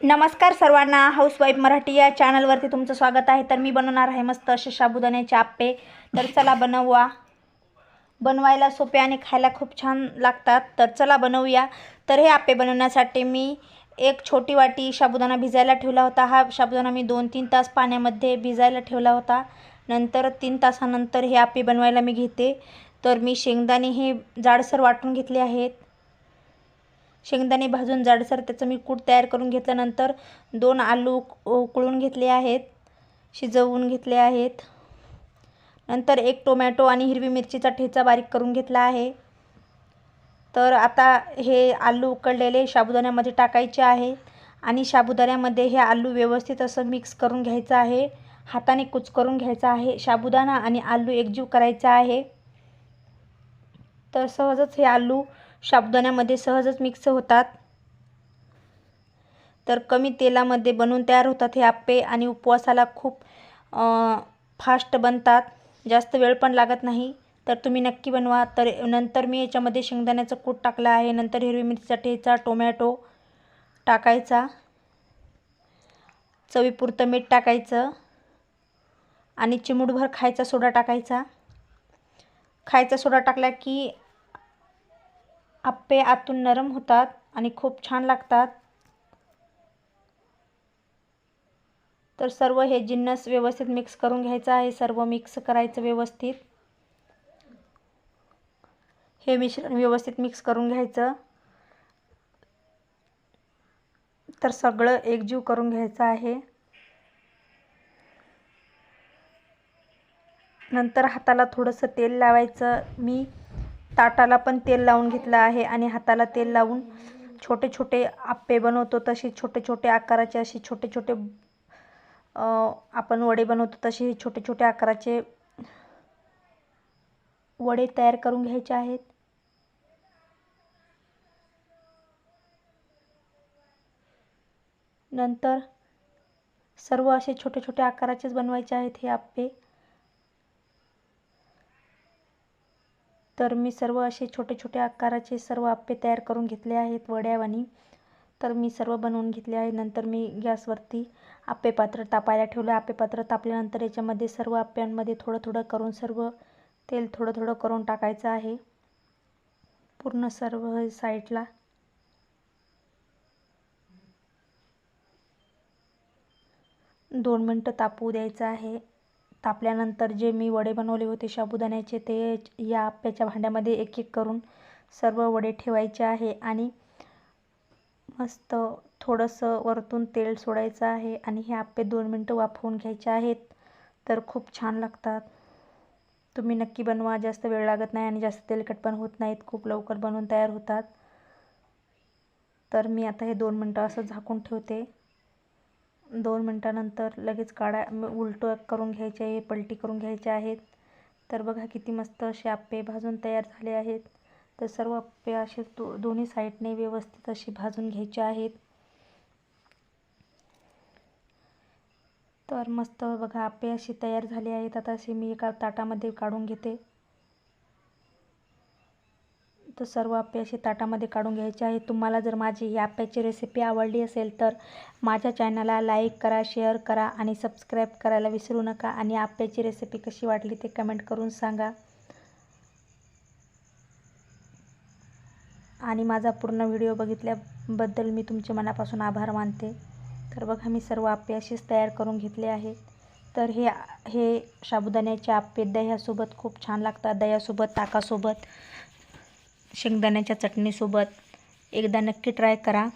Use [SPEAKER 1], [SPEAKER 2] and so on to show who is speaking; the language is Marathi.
[SPEAKER 1] नमस्कार सर्वांना. हाऊसवाईफ मराठी या चॅनलवरती तुमचं स्वागत आहे. तर मी बनवणार आहे मस्त असे साबुदाण्याचे आप्पे. तर चला बनवूया. बनवायला सोपे आणि खायला खूप छान लागतात. तर चला बनवूया. तर हे आप्पे बनवण्यासाठी मी एक छोटी वाटी साबुदाणा भिजायला ठेवला होता. हा साबुदाणा मी दोन तीन तास पाण्यामध्ये भिजायला ठेवला होता. नंतर तीन तासानंतर हे आप्पे बनवायला मी घेते. तर मी शेंगदाणे हे जाडसर वाटून घेतले आहेत. शेंगदाणे भाजून जाडसर त्याचं मी कूट तयार करून घेतल्यानंतर दोन आलू उक- उकळून घेतले आहेत शिजवून घेतले आहेत. नंतर एक टोमॅटो आणि हिरवी मिरचीचा ठेचा बारीक करून घेतला आहे. तर आता हे आलू उकळलेले साबुदाण्यामध्ये टाकायचे आहे आणि साबुदाण्यामध्ये हे आलू व्यवस्थित असं मिक्स करून घ्यायचं आहे. हाताने कुच करून घ्यायचा आहे. साबुदाणा आणि आलू एकजीव करायचा आहे. तर सहजच हे आलू साबुदाण्यामध्ये सहजच मिक्स होतात. तर कमी तेलामध्ये बनवून तयार होतात हे आप्पे आणि उपवासाला खूप फास्ट बनतात. जास्त वेळ पण लागत नाही. तर तुम्ही नक्की बनवा. तर नंतर मी याच्यामध्ये शेंगदाण्याचं कूट टाकलं आहे. नंतर हिरवी मिरचीचा ठेचा टोमॅटो टाकायचा. चवीपुरतं मीठ टाकायचं. आणि चिमूटभर खायचा सोडा टाकायचा. खायचा सोडा टाकला की आप्पे आतून नरम होतात आणि खूप छान लागतात. तर सर्व हे जिन्नस व्यवस्थित मिक्स करून घ्यायचं आहे. सर्व मिक्स करायचं व्यवस्थित. हे मिश्रण व्यवस्थित मिक्स करून घ्यायचं. तर सगळं एकजीव करून घ्यायचं आहे. नंतर हाताला थोडंसं तेल लावायचं. मी ताटाला पण तेल लावून घेतलं आहे आणि हाताला तेल लावून छोटे छोटे आप्पे बनवतो तसे छोटे छोटे आकाराचे असे छोटे छोटे आपण वडे बनवतो तसे छोटे छोटे आकाराचे वडे तयार करून घ्यायचे आहेत. नंतर सर्व असे छोटे छोटे आकाराचेच बनवायचे आहेत हे आप्पे. तर मी सर्व असे छोटे छोटे आकाराचे सर्व आप्पे तयार करून घेतले आहेत वड्यावानी तर मी सर्व बनवून घेतले आहे. नंतर मी गॅसवरती आप्पे पात्र तापायला ठेवलं. आप्पे पात्र तापल्यानंतर याच्यामध्ये सर्व आप्प्यांमध्ये थोडं थोडं करून सर्व तेल थोडं थोडं करून टाकायचं आहे. पूर्ण सर्व साईडला. दोन मिनटं तापू द्यायचं आहे. तापल्यानंतर जे मी वडे बनवले होते साबुदाण्याचे ते या आप्याच्या भांड्यामध्ये एक एक करून सर्व वडे ठेवायचे आहे आणि मस्त थोडंसं वरतून तेल सोडायचं आहे आणि हे आप्पे दोन मिनटं वाफवून घ्यायचे आहेत. तर खूप छान लागतात. तुम्ही नक्की बनवा. जास्त वेळ लागत नाही आणि जास्त तेलकट पण होत नाहीत. खूप लवकर बनवून तयार होतात. तर मी आता हे दोन मिनटं असं झाकून ठेवते. दोन मिनटानंतर लगेच काढा उलटं करून घ्यायचे आहे पलटी करून घ्यायचे आहेत. तर बघा किती मस्त असे आप्पे भाजून तयार झाले आहेत. तर सर्व आप्पे असे दो दोन्ही साईडने व्यवस्थित असे भाजून घ्यायचे आहेत. तर मस्त बघा आप्पे असे तयार झाले आहेत. आता असे मी एका ताटामध्ये काढून घेते. तर सर्व आप्पे असे ताटामध्ये काढून घ्यायचे आहे. तुम्हाला जर माझी ही आप्याची रेसिपी आवडली असेल तर माझ्या चॅनलला लाईक करा शेअर करा आणि सबस्क्राईब करायला विसरू नका. आणि आप्याची रेसिपी कशी वाटली ते कमेंट करून सांगा. आणि माझा पूर्ण व्हिडिओ बघितल्याबद्दल मी तुमचे मनापासून आभार मानते. तर बघा मी सर्व आप्पे असेच तयार करून घेतले आहेत तर हे हे साबुदाण्याचे आप्पे दह्यासोबत खूप छान लागतात. दह्यासोबत ताकासोबत. शेंगदाण्याच्या चटणीसोबत एकदा नक्की ट्राय करा.